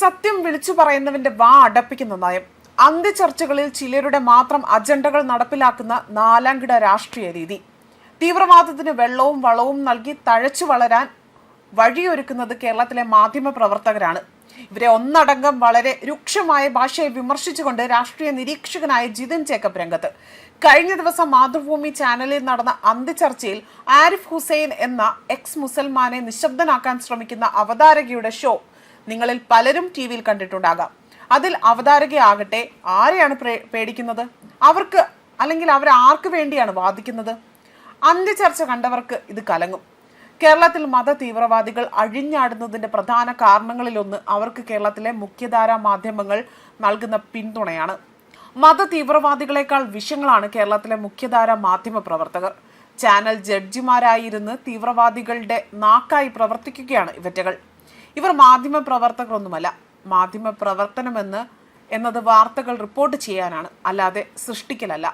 സത്യം വിളിച്ചു പറയുന്നവന്റെ വാ അടപ്പിക്കുന്ന നയം. അന്ത്യചർച്ചകളിൽ ചിലരുടെ മാത്രം അജണ്ടകൾ നടപ്പിലാക്കുന്ന നാലാംകിട രാഷ്ട്രീയ രീതി. തീവ്രവാദത്തിന് വെള്ളവും വളവും നൽകി തഴച്ചു വളരാൻ വഴിയൊരുക്കുന്നത് കേരളത്തിലെ മാധ്യമ പ്രവർത്തകരാണ്. ഇവരെ ഒന്നടങ്കം വളരെ രൂക്ഷമായ ഭാഷയെ വിമർശിച്ചുകൊണ്ട് രാഷ്ട്രീയ നിരീക്ഷകനായ ജിതിൻ ജേക്കബ് രംഗത്ത്. കഴിഞ്ഞ ദിവസം മാതൃഭൂമി ചാനലിൽ നടന്ന അന്ത്യചർച്ചയിൽ ആരിഫ് ഹുസൈൻ എന്ന എക്സ് മുസൽമാനെ നിശബ്ദനാക്കാൻ ശ്രമിക്കുന്ന അവതാരകയുടെ ഷോ നിങ്ങളിൽ പലരും ടി വിയിൽ കണ്ടിട്ടുണ്ടാകാം. അതിൽ അവതാരകയാകട്ടെ ആരെയാണ് പേടിക്കുന്നത്? അവർക്ക് അല്ലെങ്കിൽ അവർ ആർക്ക് വേണ്ടിയാണ് വാദിക്കുന്നത്? അന്ത്യചർച്ച കണ്ടവർക്ക് ഇത് കലങ്ങും. കേരളത്തിൽ മത തീവ്രവാദികൾ അഴിഞ്ഞാടുന്നതിന്റെ പ്രധാന കാരണങ്ങളിലൊന്ന് അവർക്ക് കേരളത്തിലെ മുഖ്യധാരാ മാധ്യമങ്ങൾ നൽകുന്ന പിന്തുണയാണ്. മത തീവ്രവാദികളെക്കാൾ വിഷങ്ങളാണ് കേരളത്തിലെ മുഖ്യധാരാ മാധ്യമ പ്രവർത്തകർ. ചാനൽ ജഡ്ജിമാരായിരുന്ന് തീവ്രവാദികളുടെ നാക്കായി പ്രവർത്തിക്കുകയാണ് ഇവറ്റകൾ. ഇവർ മാധ്യമ പ്രവർത്തകരൊന്നുമല്ല മാധ്യമ പ്രവർത്തനമെന്ന് എന്നത് വാർത്തകൾ റിപ്പോർട്ട് ചെയ്യാനാണ്. അല്ലാതെ സൃഷ്ടിക്കലല്ല.